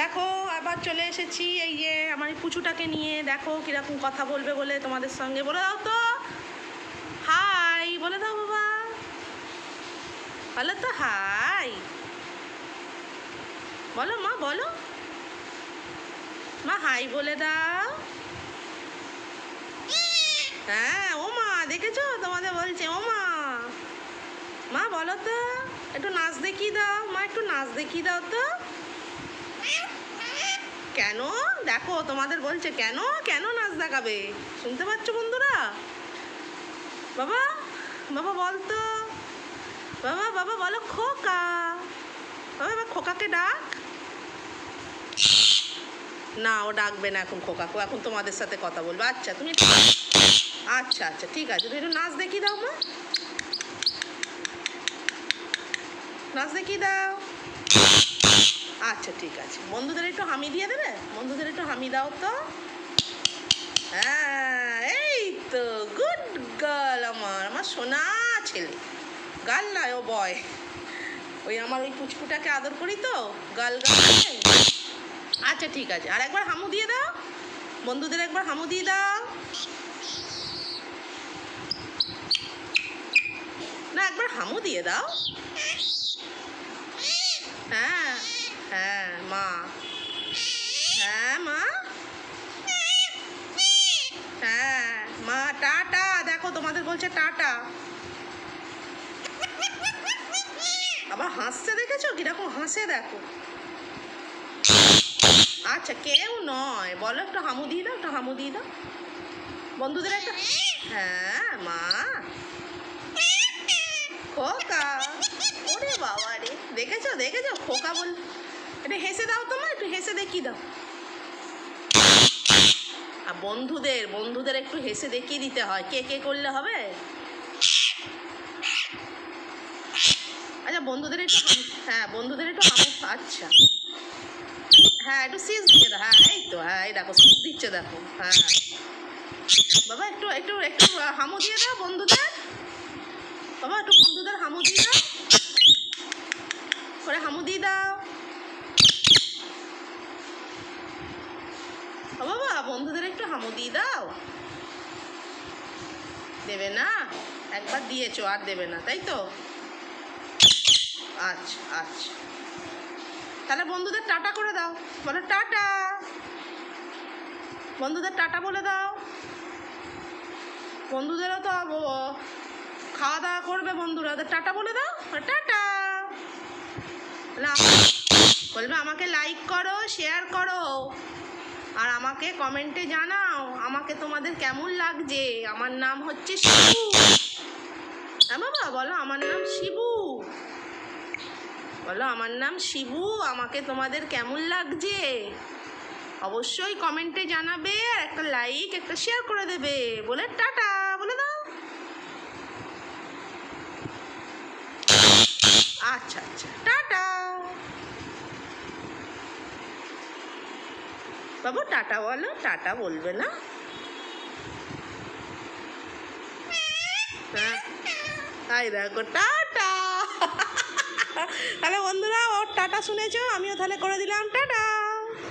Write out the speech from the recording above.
দেখো, আবার চলে এসেছি এই যে আমার এই পুচুটাকে নিয়ে। দেখো কীরকম কথা বলবে বলে তোমাদের সঙ্গে। বলে দাও তো। হাই বলে দাও বাবা। বলো তো হাই বলো মা বলো। মা হাই বলে দাও। হ্যাঁ ও মা, দেখেছ? তোমাদের বলছে, ও মা। মা, বলো তো। একটু নাচ দেখিয়ে দাও। মা, একটু নাচ দেখিয়ে দাও তো। কেন? দেখো, তোমাদের বলছে, কেন? কেন নাচ দেখাবে? শুনতে পাচ্ছ বন্ধুরা? বাবা বাবা বল তো বাবা বাবা বলো খোকা। বাবা এবার খোকাকে ডাক। না, ও ডাকবে না এখন খোকাকে এখন তোমাদের সাথে কথা বলবে। আচ্ছা তুমি আচ্ছা আচ্ছা ঠিক আছে। তুমি একটু নাচ দেখিয়ে দাও, মা। নাচ দেখিয়ে দাও। আচ্ছা ঠিক আছে। বন্ধুদের একটু হামি দিয়ে দেবে? বন্ধুদের একটু হামি দাও তো। হ্যাঁ এই তো গুড গার্ল আমার। আমার সোনা ছেলে। গার্ল নয় ও বয়। ওই আমার ওই পুচকুটাকে আদর করি তো গার্ল গার্ল আচ্ছা ঠিক আছে। আর একবার হামু দিয়ে দাও। বন্ধুদের একবার হামু দিয়ে দাও। না, একবার হামু দিয়ে দাও। হ্যাঁ। হ্যাঁ মা। হ্যাঁ মা। হ্যাঁ মা, টাটা। দেখো, তোমাদের বলছে টাটা। আবার হাসছে দেখেছ? কীরকম হাসে দেখো। আচ্ছা কেউ নয়। বলো, একটু হামু দিয়ে দাও, একটু হামু দিয়ে দাও। বন্ধুদের একটা হ্যাঁ মা। খোকা। ওরে বাবা রে। দেখেছ দেখেছ? খোকা বল একটু হেসে দাও তোমার একটু হেসে দেখিয়ে দাও। আর বন্ধুদের বন্ধুদের একটু হেসে দেখিয়ে দিতে হয়। কে কে করলে হবে? আচ্ছা বন্ধুদের একটু হ্যাঁ বন্ধুদের একটু হামু আচ্ছা। হ্যাঁ একটু সিজ দিয়ে দাও। হ্যাঁ এই তো হ্যাঁ এই দেখো সিজ দিচ্ছে দেখো। হ্যাঁ। বাবা, একটু একটু একটু হামু দিয়ে দাও বন্ধুদের। বাবা, একটু বন্ধুদের হামু দিয়ে দাও। করে হামু দিয়ে দাও। বাবা, বন্ধুদের একটু হামু দিয়ে দাও। দেবে না? একবার দিয়েছ, আর দেবে না, তাই তো? আচ্ছা আচ্ছা। তাহলে বন্ধুদের টাটা করে দাও। বলো টাটা। বন্ধুদের টাটা বলে দাও। বন্ধুদেরও তো খাওয়া দাওয়া করবে বন্ধুরা। ওদের টাটা বলে দাও। টাটা। বলবে আমাকে লাইক করো শেয়ার করো। আর আমাকে কমেন্টে জানাও, আমাকে তোমাদের কেমন লাগছে? আমার নাম হচ্ছে শিবু। হ্যাঁ বাবা, বলো আমার নাম শিবু। বলো আমার নাম শিবু, আমাকে তোমাদের কেমন লাগছে? অবশ্যই কমেন্টে জানাবে, আর একটা লাইক একটা শেয়ার করে দেবে। বলে টাটা, বলে দাও। আচ্ছা আচ্ছা টাটা বাবু টাটা বলো, টাটা বলবে না। হ্যাঁ তাই দেখো, টাটা। তাহলে বন্ধুরা, ওর টাটা শুনেছ? আমিও তাহলে করে দিলাম, টাটা।